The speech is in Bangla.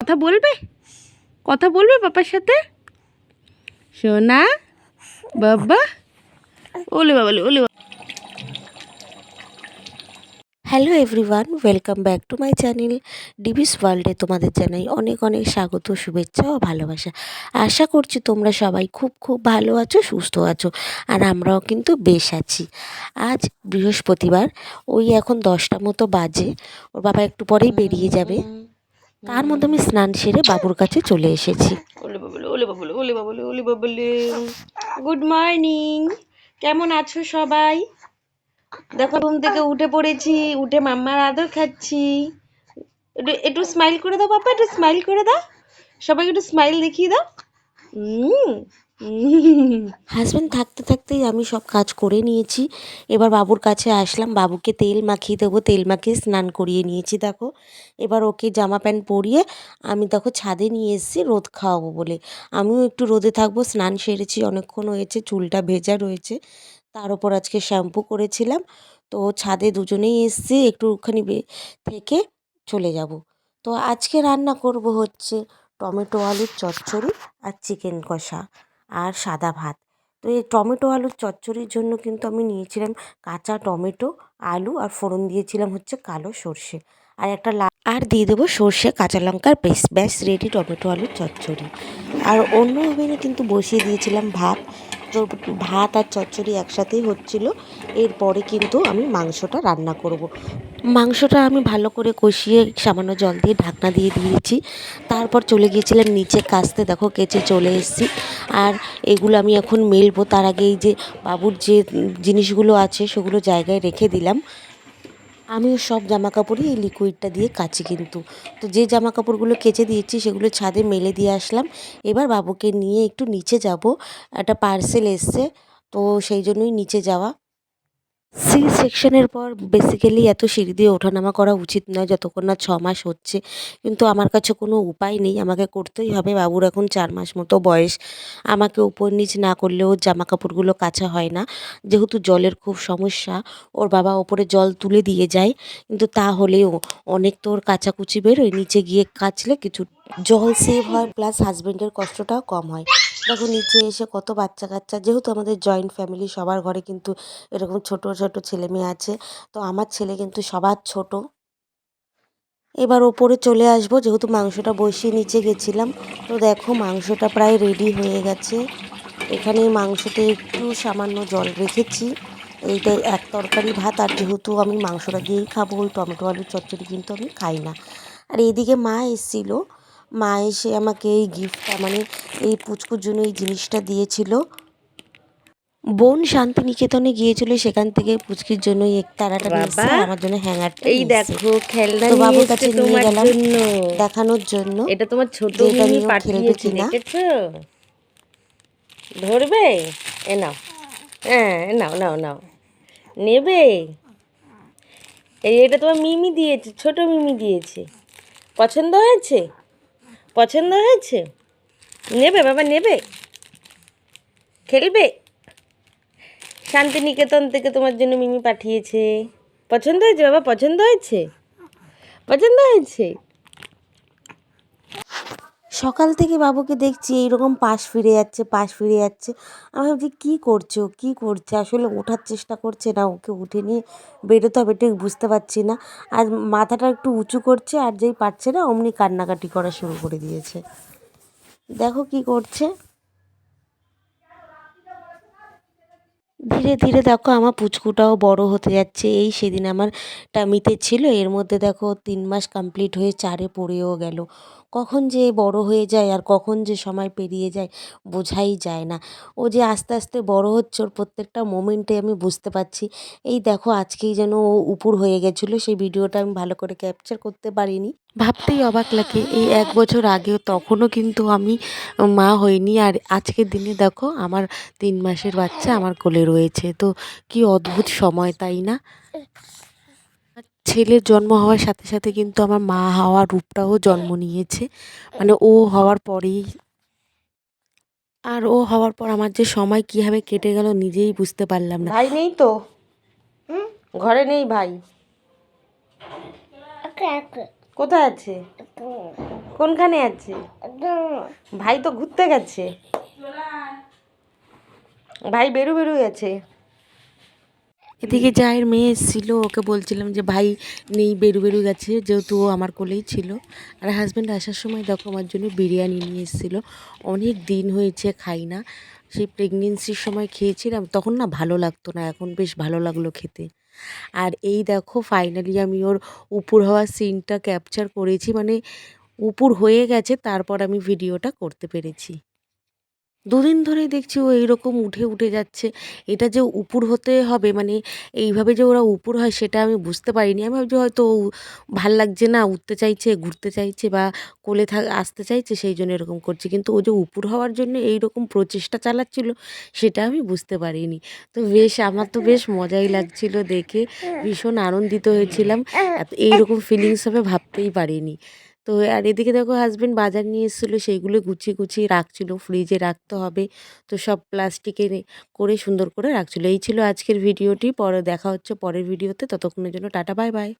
কথা বলবে? কথা বলবে বাবার সাথে? সোনা বাবা ওলে বাবা ওলে বাবা hello everyone welcome back to my channel ডিবিস ওয়ার্ল্ডে তোমাদের জানাই অনেক অনেক স্বাগত, শুভেচ্ছা ও ভালোবাসা। আশা করছি তোমরা সবাই খুব খুব ভালো আছো, সুস্থ আছো, আর আমরাও কিন্তু বেশ আছি। আজ বৃহস্পতিবার, ওই এখন দশটা মতো বাজে, ওর বাবা একটু পরেই বেরিয়ে যাবে। তার মধ্যে আমি স্নান সেরে বাবুর কাছে চলে এসেছি। গুড মর্নিং কেমন আছো সবাই? দেখো, ঘুম থেকে উঠে পড়েছি, উঠে মাম্মার আদর খাচ্ছি। একটু একটু স্মাইল করে দাও বাবা একটু স্মাইল করে দাও। সবাইকে একটু স্মাইল দেখিয়ে দাও। হাজব্যান্ড থাকতে থাকতেই আমি সব কাজ করে নিয়েছি। এবার বাবুর কাছে আসলাম, বাবুকে তেল মাখিয়ে দেবো, তেল মাখিয়ে স্নান করিয়ে নিয়েছি, দেখো। এবার ওকে জামা প্যান্ট পরিয়ে আমি, দেখো, ছাদে নিয়ে এসেছি, রোদ খাওয়াবো বলে। আমিও একটু রোদে থাকব, স্নান সেরেছি, অনেকক্ষণ হয়েছে, চুলটা ভেজা রয়েছে। তার ওপর আজকে শ্যাম্পু করেছিলাম। তো ছাদে দুজনেই এসছি, একটুখানি থেকে চলে যাব। তো আজকে রান্না করব হচ্ছে টমেটো আলুর চচ্চড়ি আর চিকেন কষা আর সাদা ভাত। তো এই টমেটো আলুর চচ্চড়ির জন্য কিন্তু আমি নিয়েছিলাম কাঁচা টমেটো, আলু আর ফোড়ন দিয়েছিলাম হচ্ছে কালো সর্ষে। আর একটা আর দিয়ে দেবো সর্ষে, কাঁচা লঙ্কার পেস্ট, ব্যাস রেডি টমেটো আলুর চচ্চড়ি। আর অন্য ওভেনে কিন্তু বসিয়ে দিয়েছিলাম ভাত তো ভাত আর চচ্চড়ি একসাথেই হচ্ছিল। এরপরে কিন্তু আমি মাংসটা রান্না করব। মাংসটা আমি ভালো করে কষিয়ে সামান্য জল দিয়ে ঢাকনা দিয়ে দিয়েছি। তারপর চলে গিয়েছিলাম নিচে কাস্তে, দেখো কেচে চলে এসেছি। আর এগুলো আমি এখন মেলবো। তার আগে এই যে বাবুর যে জিনিসগুলো আছে, সেগুলো জায়গায় রেখে দিলাম। আমিও সব জামা কাপড়ই এই লিকুইডটা দিয়ে কাচি কিন্তু। তো যে জামা কাপড়গুলো কেচে দিয়েছি, সেগুলো ছাদে মেলে দিয়ে আসলাম। এবার বাবুকে নিয়ে একটু নিচে যাব। একটা পার্সেল এসছে, তো সেই জন্যই নিচে যাওয়া। সি সেকশনের পর বেসিক্যালি এত সিঁড়ি দিয়ে ওঠানামা করা উচিত নয় যতক্ষণ না ছ মাস হচ্ছে। কিন্তু আমার কাছে কোনো উপায় নেই, আমাকে করতেই হবে। বাবুর এখন চার মাস মতো বয়স। আমাকে উপর নিচ না করলেও জামা কাপড়গুলো কাচা হয় না। যেহেতু জলের খুব সমস্যা, ওর বাবা ওপরে জল তুলে দিয়ে যায়। কিন্তু তা হলেও অনেক তো ওর কাচাকুচি বেরোয়। নিচে গিয়ে কাচলে কিছু জল সেভ হয় প্লাস হাজবেন্ডের কষ্টটাও কম হয়। দেখো নিচে এসে কত বাচ্চা কাচ্চা, যেহেতু আমাদের জয়েন্ট ফ্যামিলি সবার ঘরে কিন্তু এরকম ছোট ছোট ছেলে মেয়ে আছে, তো আমার ছেলে কিন্তু সবার ছোট। এবার ওপরে চলে আসব, যেহেতু মাংসটা বসিয়ে নিচে গেছিলাম, তো দেখো মাংসটা প্রায় রেডি হয়ে গেছে। এখানে মাংসতে একটু সামান্য জল রেখেছি, এইটা এক তরকারি ভাত, আর যেহেতু আমি মাংসটা দিয়েই খাব, ওই টমেটো, আলুর চচ্চড়ি কিন্তু আমি খাই না। আর এদিকে মা এসেছিল মা এসে আমাকে এই গিফটটা মানে এই পুচকুর জন্য এই জিনিসটা দিয়েছিল। বোন শান্তিনিকেতনে গিয়েছিল সেখান থেকে পুচকির জন্য এই একতারাটা নিয়ে এসেছে আর বাবা, আমার জন্য হ্যাঙ্গারটা এই দেখো খেলনা তো বাবুর কাছে নিয়ে গেলাম দেখানোর জন্য। এটা তোমার ছোট মিনি পাঠিয়েছে কিনা। ধরবে? এ নাও। হ্যাঁ এ নাও নাও নাও। নেবে? এই এটা তোমার মিমি দিয়েছে ছোট মিমি দিয়েছে। পছন্দ হয়েছে? পছন্দ হয়েছে? নেবে, বাবা, নেবে। খেলবে? শান্তিনিকেতন থেকে তোমার জন্য মিমি পাঠিয়েছে। পছন্দ হয়েছে, বাবা, পছন্দ হয়েছে? পছন্দ হয়েছে? সকাল থেকে বাবুকে দেখছি এইরকম পাশ ফিরে যাচ্ছে, পাশ ফিরে যাচ্ছে। আমি ভাবছি, কী করছে? ও কী করছে? আসলে ওঠার চেষ্টা করছে না, ওকে উঠে নিয়ে বেরোতে হবে, ঠিক বুঝতে পারছি না। আর মাথাটা একটু উঁচু করছে আর যেই পারছে না, অমনি কান্নাকাটি করা শুরু করে দিয়েছে। দেখো কি করছে। ধীরে ধীরে দেখো আমার পুচকুটাও বড় হতে যাচ্ছে। এই সেদিন আমার টামিতে ছিল, এর মধ্যে দেখো তিন মাস কমপ্লিট হয়ে চারে পড়েও গেল। কখন যে বড় হয়ে যায় আর কখন যে সময় পেরিয়ে যায় বোঝাই যায় না। ও যে আস্তে আস্তে বড় হচ্ছে, ওর প্রত্যেকটা মোমেন্টে আমি বুঝতে পারছি। এই দেখো আজকেই যেন ও উপুর হয়ে গেছিল, সেই ভিডিওটা আমি ভালো করে ক্যাপচার করতে পারিনি। ভাবতেই অবাক লাগে। এই এক বছর আগেও তখনও কিন্তু আমি মা হইনি। আর আজকের দিনে দেখো আমার তিন মাসের বাচ্চা আমার কোলে রয়েছে। তো কি অদ্ভুত সময় তাই না? ছেলের জন্ম হওয়ার সাথে সাথে কিন্তু আমার মা হওয়ার রূপটাও জন্ম নিয়েছে। মানে ও হওয়ার পরেই আর ও হওয়ার পর আমার যে সময় কীভাবে কেটে গেল নিজেই বুঝতে পারলাম না। ভাই নেই তো? ঘরে নেই ভাই? কোথায় আছে? কোনখানে আছে? ভাই তো ঘুরতে গেছে। ভাই বেরু বেরু গেছে। এদিকে জায়ের মেয়ে এসেছিল, ওকে বলছিলাম যে ভাই নেই, বেরু বেরু গেছে, যেহেতু ও আমার কোলেই ছিল। আর হাজব্যান্ড আসার সময় দেখো আমার জন্য বিরিয়ানি নিয়ে এসেছিল। অনেক দিন হয়েছে, খাই না। সেই প্রেগনেন্সির সময় খেয়েছিলাম, তখন না ভালো লাগতো না, এখন বেশ ভালো লাগল খেতে। আর এই দেখো ফাইনালি আমি ওর উপর হওয়ার সিনটা ক্যাপচার করেছি মানে উপর হয়ে গেছে, তারপর আমি ভিডিওটা করতে পেরেছি। দুদিন ধরেই দেখছি ও এইরকম উঠে উঠে যাচ্ছে। এটা যে উপুর হতে হবে মানে এইভাবে যে ওরা উপুর হয় সেটা আমি বুঝতে পারিনি। আমি ভাবছি হয়তো ভালো লাগছে না, উঠতে চাইছে, ঘুরতে চাইছে বা কোলে থাক আসতে চাইছে, সেই জন্য এরকম করছে। কিন্তু ও যে উপুর হওয়ার জন্য এই রকম প্রচেষ্টা চালাচ্ছিল, সেটা আমি বুঝতে পারিনি। তো বেশ, আমার তো বেশ মজাই লাগছিল দেখে। ভীষণ আনন্দিত হয়েছিলাম। এইরকম ফিলিংস হবে ভাবতেই পারিনি। তো আর এদিকে দেখো হাজব্যান্ড বাজার নিয়ে এসেছিল, সেইগুলো গুছিয়ে গুছিয়ে রাখছিল ফ্রিজে রাখতে হবে। তো সব প্লাস্টিকে করে সুন্দর করে রাখছিল। এই ছিল আজকের ভিডিওটি পরে দেখা হচ্ছে পরের ভিডিওতে ততক্ষণের জন্য টাটা বাই বাই